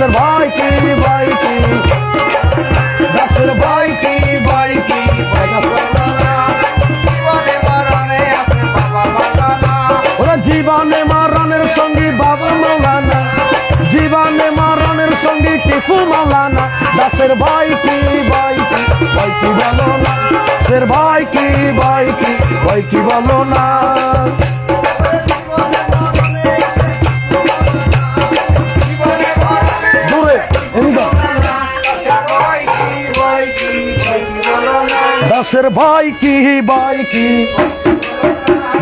দাসের ভাই কি ভাই কি? দাসের ভাই কি ভাই কি? ওরা জীবনে মারানের সঙ্গী বাবা মাওলানা জীবনে মারানের সঙ্গী টিপু মাওলানা দাসের ভাই কি ভাই কি? কি বলো না? দাসের ভাই কি ভাই কি? কি বলো না? দাসের ভাই কি ভাই কি?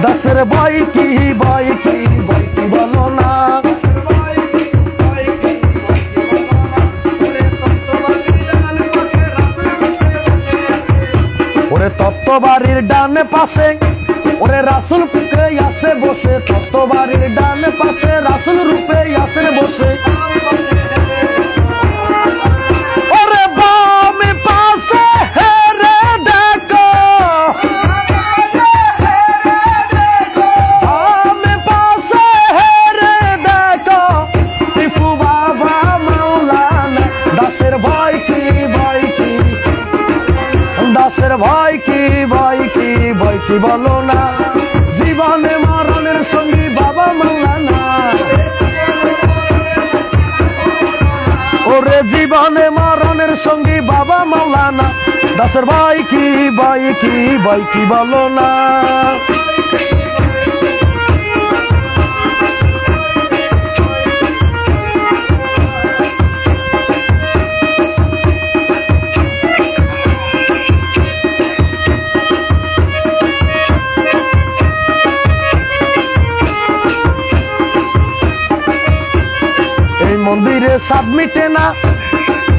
দাসের ভাই কি ভাই কি? ভাই কি বলো না? ওরে তত্ত্ব বাড়ির ডানে পাশে, ওরে রাসুল রূপে আসে বসে। তত্ত্ব বাড়ির ডানে পাশে রাসুল রূপে আসে বসে। মরণের সঙ্গী বাবা মাওলানা। দাসের ভাই কি ভাই কি ভাই, কি বলো না। মন্দিরে সাপ মিটে না।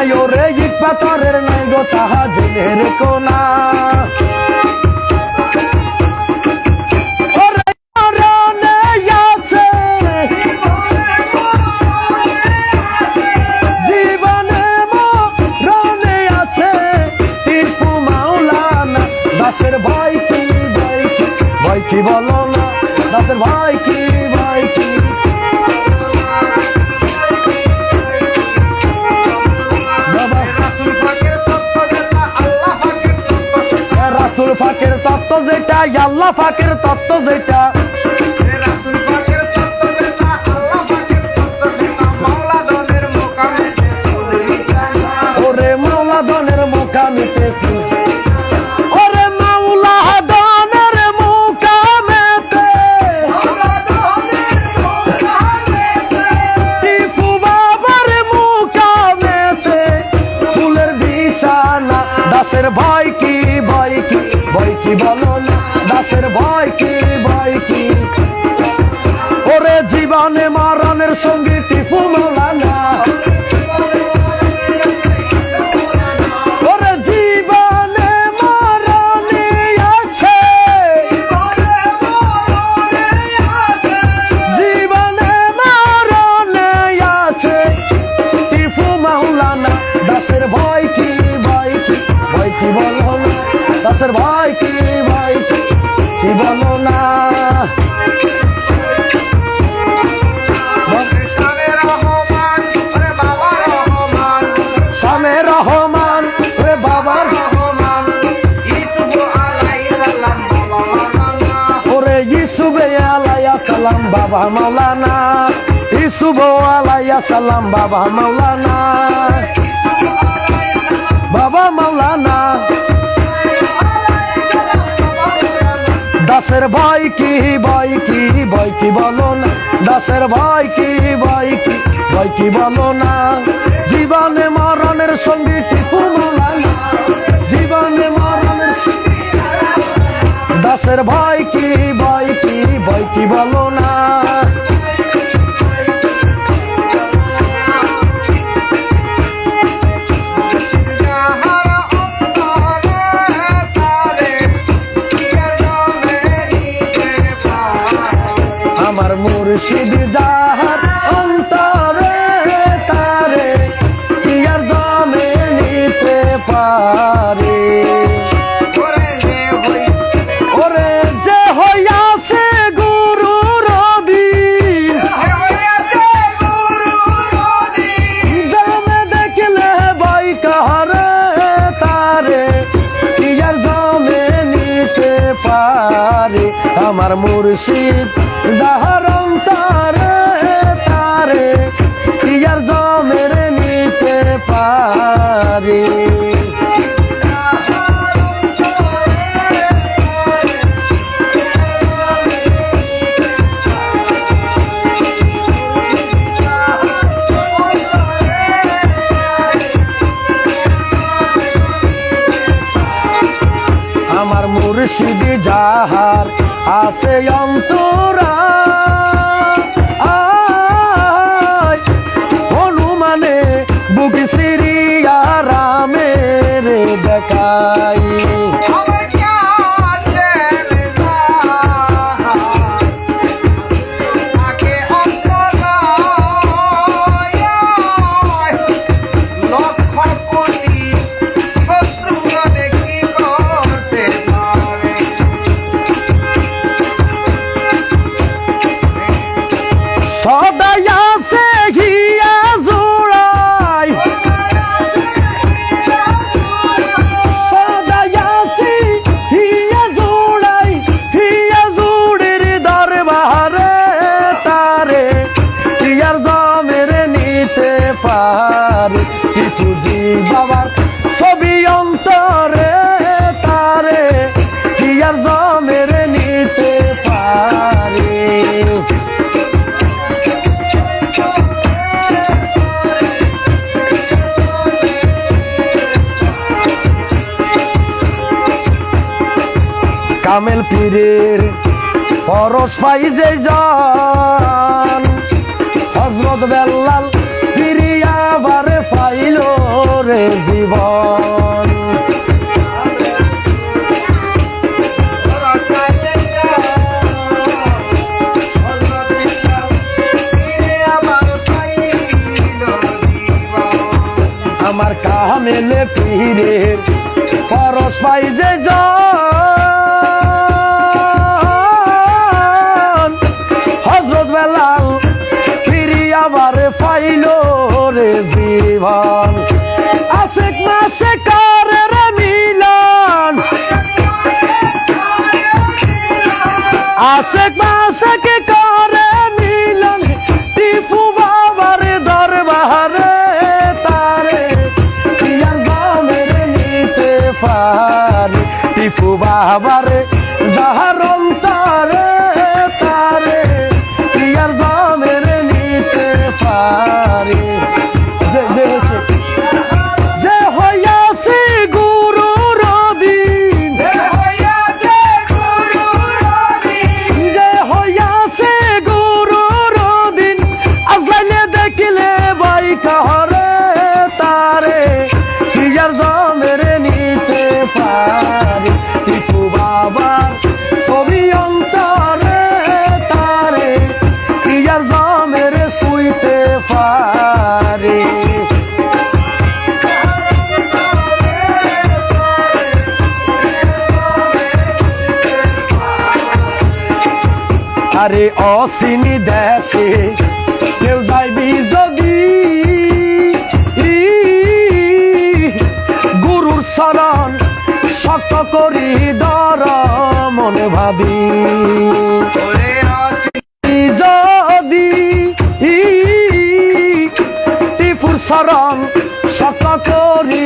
আয়ো রে ইট পাথরের নাই গো তাহা জেনে রেখো না ফাকের তত্ত্ব যেটা আল্লাহ ফাকের তত্ত্ব যেটা। সালাম বাবা মাওলানা। ইসুব আলাইয়া সালাম বাবা মাওলানা। বাবা মাওলানা। দাসের ভয় কি ভয় কি ভয় কি বলো না। দাসের ভয় কি ভয় কি ভয় কি বলো না। জীবনে মরণের সঙ্গী টিপু মাওলানা জীবনে মরণের সঙ্গী দাসের ভয় কি ভয় কি ভয় কি বলো না? আমার মুর্শিদ জাহার মুর্শিদ যাহার অন্তরে তারে ইয়ার জমের নিতে পারে। আমার মুর্শিদি যাহার আছে অন্তরা পীরের পরশ পাই যে জন। হজরত বেল্লাল ফিরিয়া বারে পাইল রে জীবন। আমার কামেলে পীরের পরশ পাই যে জন। আশেক করে মিলন টিপু বাবার দরবারে তারে। নিতে পারে টিপু বাবার যাহার আরে অসিনী দেশে কেউ যাইবি যদি? গুরুর শরণ শক্ত করি দর মনে ভাবি। যদি টিপুর শরণ শক্ত করি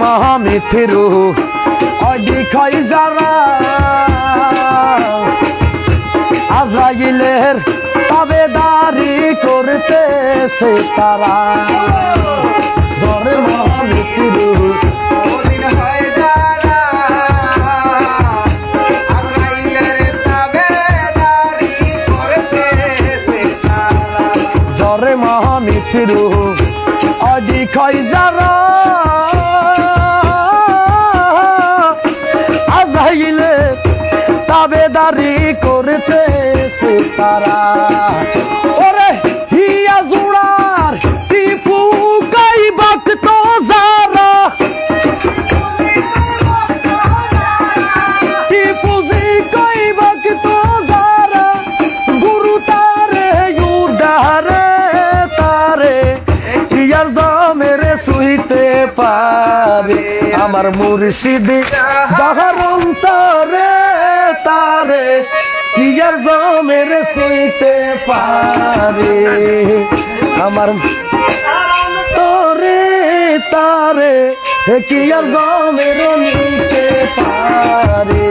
মহামিথিরু। অধিক যারা আজরাইলের তাবেদারি করতেছে তারা। ধর্ম মহামিথিরু। মহামিত্র অধিক যারা তারা। ওরে, হিয়া জোড়ার টিপু কাই বাক্ত যারা। টিপু জি কাই বাক্ত যারা। গুরু তারে, উদারে তারে। হিয়ার দামেরে সুইতে পারে। আমার মুর্শিদি, যাহার অন্তরে তারে। লইয়া জমের সইতে পারে। আমার তোরে তারে কি আর জমের নিতে পারে?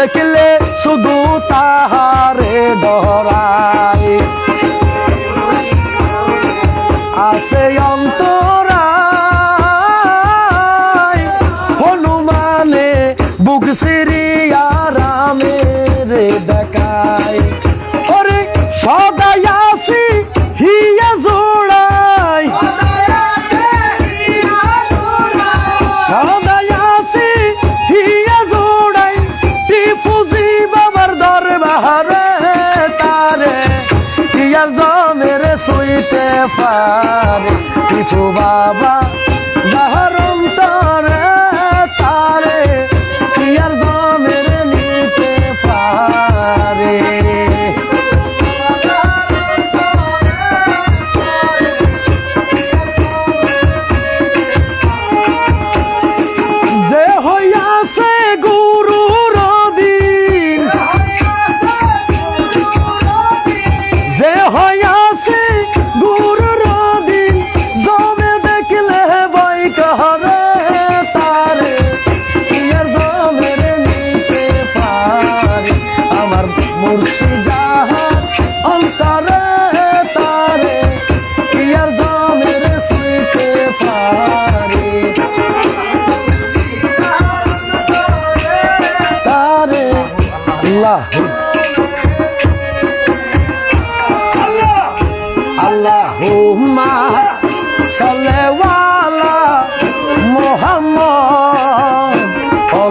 দেখলে শুধু তাহারে ডরাই। আছে অন্তর লইয়া জমের শুইতে পারে পিছু বাবা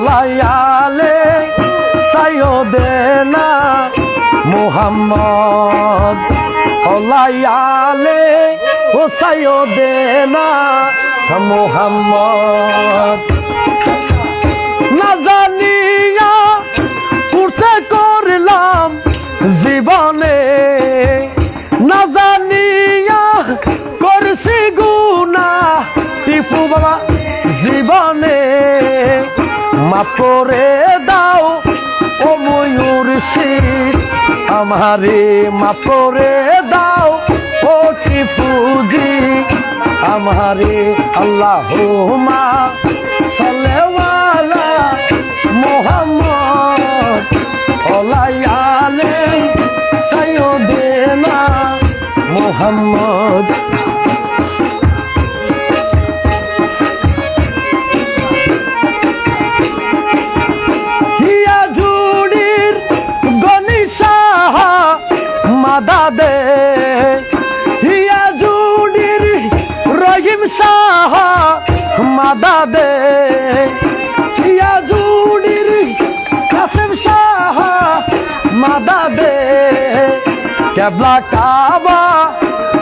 ওলাইয়ালে সাইয়্যিদানা মুহাম্মদ। ওলাইয়ালে ও সাইয়্যিদানা মুহাম্মদ। না জানিয়া কুরসে করলাম জীবনে। না জানিয়া করছি গুনা টিপু বাবা জীবনে। মাপরে দাও, ও ময়ূর শীত আমারে মাপরে দাও, ও টিপুজি আমারে আল্লাহ মা সালেওয়ালা মোহাম্মদ ওলাইয়ালে সাইয়্যিদানা মোহাম্মদ। মাদা দে হিয়া জুড়ির রহিম শাহ মাদা দে হিয়া জুড়ির কাসেম শাহ মাদা দে কেবলা কাবা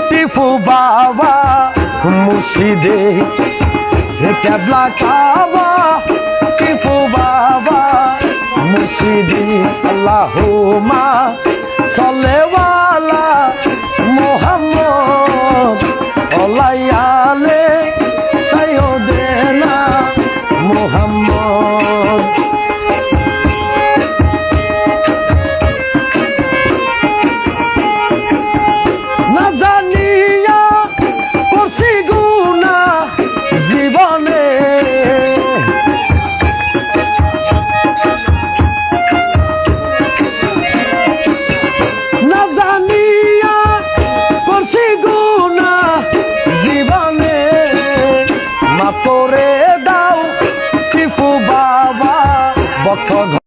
টিফু বাবা, মুর্শিদে। কেবলা কাবা, টিপু বাবা, মুর্শিদি। আল্লাহুমা সলেওয়ালা